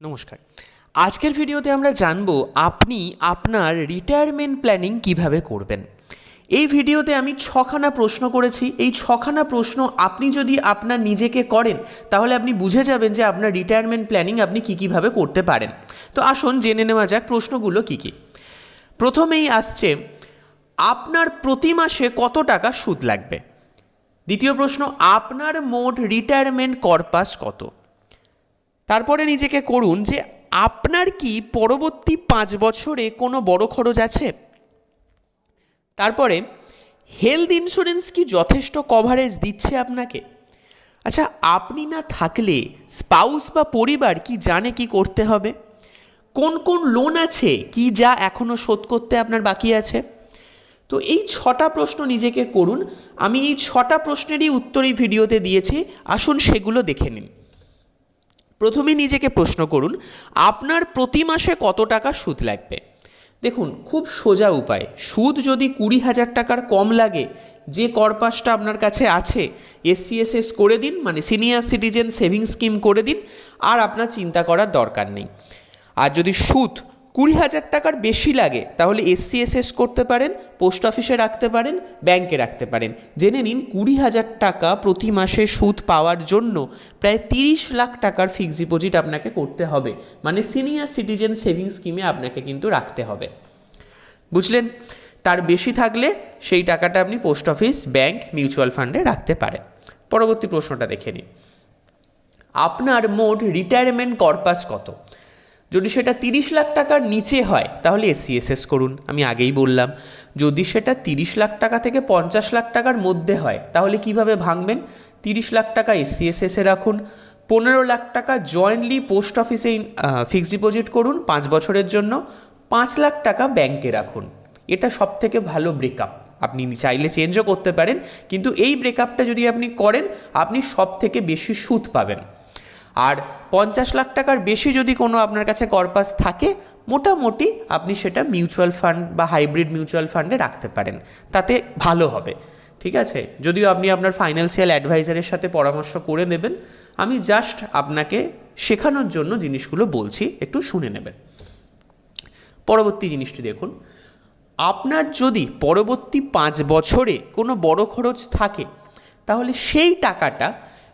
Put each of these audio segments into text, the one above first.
নমস্কার। আজকের ভিডিওতে আমরা জানব আপনি আপনার রিটায়ারমেন্ট প্ল্যানিং কীভাবে করবেন। এই ভিডিওতে আমি ছখানা প্রশ্ন করেছি। এই ছখানা প্রশ্ন আপনি যদি আপনার নিজেকে করেন, তাহলে আপনি বুঝে যাবেন যে আপনার রিটায়ারমেন্ট প্ল্যানিং আপনি কী কীভাবে করতে পারেন। তো আসুন জেনে নেওয়া যাক প্রশ্নগুলো কী কী। প্রথমেই আসছে, আপনার প্রতি মাসে কত টাকা সুদ লাগবে? দ্বিতীয় প্রশ্ন, আপনার মোট রিটায়ারমেন্ট করপাস কত? তারপরে নিজেকে করুন যে আপনার কি পরবর্তী পাঁচ বছরে কোনো বড় খরচ আছে? তারপরে হেলথ ইন্স্যুরেন্স কি যথেষ্ট কভারেজ দিচ্ছে আপনাকে? আচ্ছা আপনি না থাকলে স্পাউস বা পরিবার কি জানে কি করতে হবে? কোন কোন লোন আছে? কি যা এখনও শোধ করতে আপনার বাকি আছে? তো এই ছটা প্রশ্ন নিজেকে করুন। আমি এই ছটা প্রশ্নেরই উত্তর এই ভিডিওতে দিয়েছি। আসুন সেগুলো দেখে নিন। প্রথমে নিজেকে প্রশ্ন করুন, আপনার প্রতি মাসে কত টাকা সুদ লাগবে? দেখুন, খুব সোজা উপায়। সুদ যদি কুড়ি হাজার টাকার কম লাগে, যে করপাসটা আপনার কাছে আছে এসসিএসএস করে দিন মানে সিনিয়র সিটিজেন সেভিংস স্কিম করে দিন, আর আপনার চিন্তা করার দরকার নেই। আর যদি সুদ কুড়ি হাজার টাকার বেশি লাগে, তাহলে এসসিএসএস করতে পারেন পোস্ট অফিসে রাখতে পারেন ব্যাংকে রাখতে পারেন। জেনে নিন, কুড়ি হাজার টাকা প্রতি মাসে সুদ পাওয়ার জন্য প্রায় তিরিশ লাখ টাকার ফিক্সড ডিপোজিট আপনাকে করতে হবে। মানে সিনিয়র সিটিজেন সেভিংস স্কিমে আপনাকে কিন্তু রাখতে হবে। বুঝলেন? তার বেশি থাকলে সেই টাকাটা আপনি পোস্ট অফিস ব্যাংক মিউচুয়াল ফান্ডে রাখতে পারেন। পরবর্তী প্রশ্নটা দেখে নিন। আপনার মোট রিটায়ারমেন্ট কর্পাস কত? যদি সেটা তিরিশ লাখ টাকার নিচে হয়, তাহলে এসসিএসএস করুন। আমি আগেই বললাম, যদি সেটা তিরিশ লাখ টাকা থেকে পঞ্চাশ লাখ টাকার মধ্যে হয়, তাহলে কীভাবে ভাঙবেন? তিরিশ লাখ টাকা এসসিএসএসে রাখুন, পনেরো লাখ টাকা জয়েন্টলি পোস্ট অফিসে ফিক্সড ডিপোজিট করুন পাঁচ বছরের জন্য, পাঁচ লাখ টাকা ব্যাংকে রাখুন। এটা সব থেকে ভালো ব্রেকআপ আপনি চাইলে চেঞ্জও করতে পারেন, কিন্তু এই ব্রেকআপটা যদি আপনি করেন, আপনি সব থেকে বেশি সুদ পাবেন। আর পঞ্চাশ লাখ টাকার বেশি যদি কোনো আপনার কাছে কর্পাস থাকে, মোটামুটি আপনি সেটা মিউচুয়াল ফান্ড বা হাইব্রিড মিউচুয়াল ফান্ডে রাখতে পারেন। তাতে ভালো হবে। ঠিক আছে? যদিও আপনি আপনার ফাইন্যান্সিয়াল অ্যাডভাইজারের সাথে পরামর্শ করে নেবেন, আমি জাস্ট আপনাকে শেখানোর জন্য জিনিসগুলো বলছি, একটু শুনে নেবেন। পরবর্তী জিনিসটি দেখুন। আপনার যদি পরবর্তী পাঁচ বছরে কোনো বড় খরচ থাকে, তাহলে সেই টাকাটা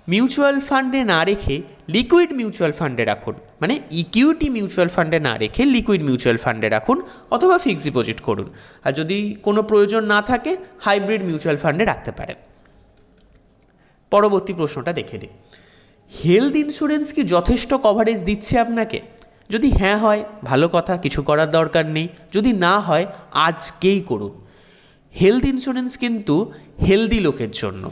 মিউচুয়াল ফান্ডে না রেখে লিকুইড মিউচুয়াল ফান্ডে রাখুন। মানে ইকুইটি মিউচুয়াল ফান্ডে না রেখে লিকুইড মিউচুয়াল ফান্ডে রাখুন অথবা ফিক্সড ডিপোজিট করুন। আর যদি কোনো প্রয়োজন না থাকে হাইব্রিড মিউচুয়াল ফান্ডে রাখতে পারেন। পরবর্তী প্রশ্নটা দেখে নিই। হেলথ ইন্স্যুরেন্স কি যথেষ্ট কভারেজ দিচ্ছে আপনাকে? যদি হ্যাঁ হয়, ভালো কথা, কিছু করার দরকার নেই। যদি না হয়, আজকেই করুন। হেলথ ইন্স্যুরেন্স কিন্তু হেলদি লোকের জন্য।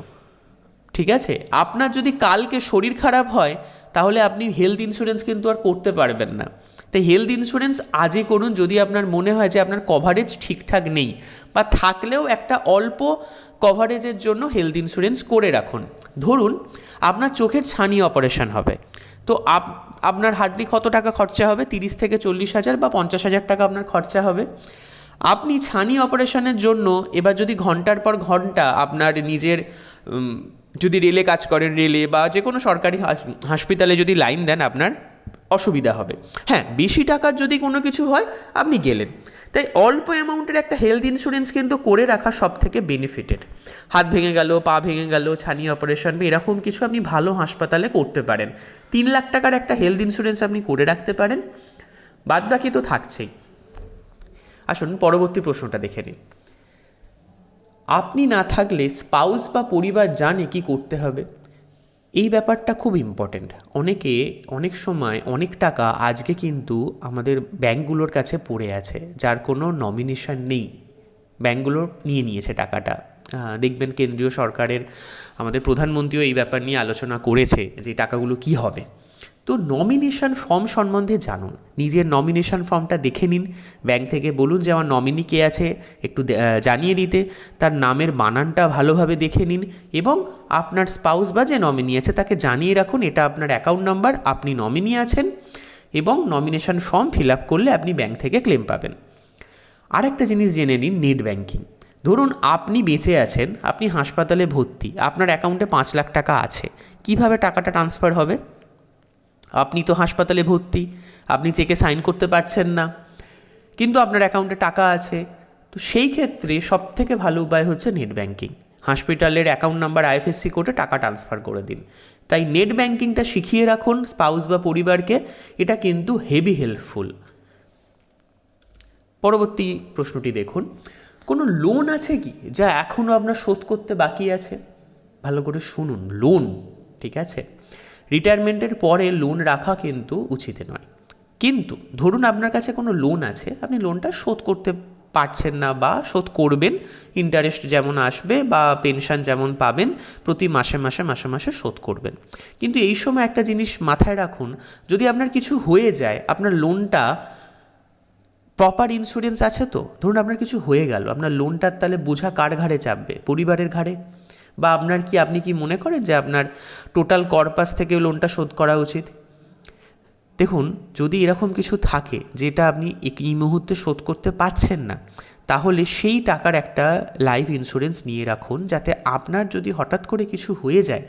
ঠিক আছে? আপনার যদি কালকে শরীর খারাপ হয়, তাহলে আপনি হেলথ ইন্স্যুরেন্স কিন্তু আর করতে পারবেন না। তাই হেলথ ইন্স্যুরেন্স আজই করুন, যদি আপনার মনে হয় যে আপনার কভারেজ ঠিকঠাক নেই, বা থাকলেও একটা অল্প কভারেজের জন্য হেলথ ইন্স্যুরেন্স করে রাখুন। ধরুন, আপনার চোখের ছানি অপারেশন হবে। তো আপ, আপনার হার্ডলি কত টাকা খরচা হবে? তিরিশ থেকে চল্লিশ হাজার বা পঞ্চাশ হাজার টাকা আপনার খরচা হবে। আপনি ছানি অপারেশনের জন্য এবার যদি ঘণ্টার পর ঘণ্টা আপনার নিজের যদি রেলে কাজ করেন রেলে বা যে কোনো সরকারি হাস- হাসপাতালে যদি লাইন দেন আপনার, অসুবিধা হবে। হ্যাঁ বেশি টাকার যদি কোনো কিছু হয়, আপনি গেলেন। তাই অল্প অ্যামাউন্টের একটা হেলথ ইন্স্যুরেন্স কিন্তু করে রাখা সব থেকে বেনিফিটেড হাত ভেঙে গেল, পা ভেঙে গেল, ছানি অপারেশন বা এরকম কিছু আপনি ভালো হাসপাতালে করতে পারেন। তিন লাখ টাকার একটা হেলথ ইন্স্যুরেন্স আপনি করে রাখতে পারেন। বাদ বাকি তো থাকছেই। আসুন পরবর্তী প্রশ্নটা দেখে নিন আপনি না থাকলে স্পাউস বা পরিবার জানে কি করতে হবে। এই ব্যাপারটা খুব ইম্পর্ট্যান্ট অনেকে অনেক সময় অনেক টাকা আজকে কিন্তু আমাদের ব্যাংকগুলোর কাছে পড়ে আছে, যার কোনো নমিনেশন নেই। ব্যাঙ্কগুলো নিয়ে নিয়েছে টাকাটা। দেখবেন কেন্দ্রীয় সরকারের আমাদের প্রধানমন্ত্রীও এই ব্যাপার নিয়ে আলোচনা করেছে যে টাকাগুলো কি হবে। তো নমিনেশন ফর্ম সম্বন্ধে জানুন। নিজের নমিনেশন ফর্মটা দেখে নিন। ব্যাংক থেকে বলুন যে আমার নমিনি কে আছে, একটু জানিয়ে দিতে। তার নামের বানানটা ভালোভাবে দেখে নিন এবং আপনার স্পাউস বা যে নমিনি আছে তাকে জানিয়ে রাখুন, এটা আপনার অ্যাকাউন্ট নাম্বার আপনি নমিনি আছেন এবং নমিনেশন ফর্ম ফিল আপ করলে আপনি ব্যাংক থেকে ক্লেম পাবেন। আরেকটা জিনিস জেনে নিন নেট ব্যাংকিং ধরুন আপনি বেঁচে আছেন, আপনি হাসপাতালে ভর্তি, আপনার অ্যাকাউন্টে পাঁচ লাখ টাকা আছে। কীভাবে টাকাটা ট্রান্সফার হবে? আপনি তো হাসপাতালে ভর্তি, আপনি চেকে সাইন করতে পারছেন না। কিন্তু আপনার অ্যাকাউন্টে টাকা আছে। তো সেই ক্ষেত্রে সব থেকে ভালো উপায় হচ্ছে নেট ব্যাঙ্কিং হসপিটালের অ্যাকাউন্ট নাম্বার আইএফএসসি কোডে টাকা ট্রান্সফার করে দিন। তাই নেট ব্যাঙ্কিংটা শিখিয়ে রাখুন স্পাউস বা পরিবারকে, এটা কিন্তু হেভি হেল্পফুল পরবর্তী প্রশ্নটি দেখুন, কোনো লোন আছে কি যা এখনও আপনার শোধ করতে বাকি আছে? ভালো করে শুনুন লোন ঠিক আছে? রিটায়ারমেন্টের পরে লোন রাখা কিন্তু উচিত নয়। কিন্তু ধরুন আপনার কাছে কোনো লোন আছে, আপনি লোনটা শোধ করতে পারছেন না বা শোধ করবেন ইন্টারেস্ট যেমন আসবে বা পেনশন যেমন পাবেন, প্রতি মাসে মাসে মাসে মাসে শোধ করবেন। কিন্তু এই সময় একটা জিনিস মাথায় রাখুন, যদি আপনার কিছু হয়ে যায়, আপনার লোনটা প্রপার ইন্স্যুরেন্স আছে তো? ধরুন আপনার কিছু হয়ে গেল, আপনার লোনটার তাহলে বোঝা কার ঘাড়ে চাপবে? পরিবারের ঘাড়ে? বা আপনার কি, আপনি কি মনে করেন যে আপনার টোটাল কর্পাস থেকে লোনটা শোধ করা উচিত? দেখুন, যদি এরকম কিছু থাকে যেটা আপনি এই মুহূর্তে শোধ করতে পারছেন না, তাহলে সেই টাকার একটা লাইফ ইন্স্যুরেন্স নিয়ে রাখুন যাতে আপনার যদি হঠাৎ করে কিছু হয়ে যায়,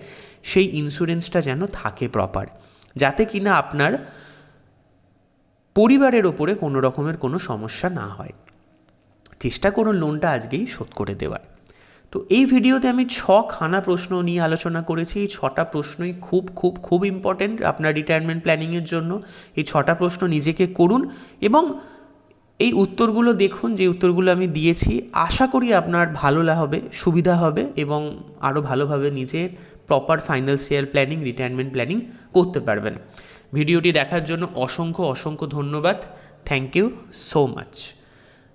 সেই ইন্স্যুরেন্সটা যেন থাকে প্রপার যাতে কিনা আপনার পরিবারের ওপরে কোনো রকমের কোনো সমস্যা না হয়। চেষ্টা করুন লোনটা আজকেই শোধ করে দেওয়ার। তো এই ভিডিওতে আমি ছখানা প্রশ্ন নিয়ে আলোচনা করেছি। এই ছটা প্রশ্নই খুব খুব খুব ইম্পর্টেন্ট আপনার রিটায়ারমেন্ট প্ল্যানিংয়ের জন্য। এই ছটা প্রশ্ন নিজেকে করুন এবং এই উত্তরগুলো দেখুন, যে উত্তরগুলো আমি দিয়েছি। আশা করি আপনার ভালো হবে, সুবিধা হবে এবং আরও ভালোভাবে নিজের proper financial planning retirement planning করতে পারবেন। ভিডিওটি দেখার জন্য অসংখ্য অসংখ্য ধন্যবাদ। থ্যাংক ইউ সো মাচ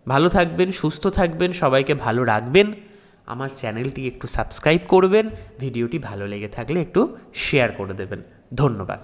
ভালো থাকবেন, সুস্থ থাকবেন, সবাইকে ভালো রাখবেন। আমার চ্যানেলটি একটু সাবস্ক্রাইব করবেন ভিডিওটি ভালো লেগে থাকলে একটু শেয়ার করে দেবেন। ধন্যবাদ।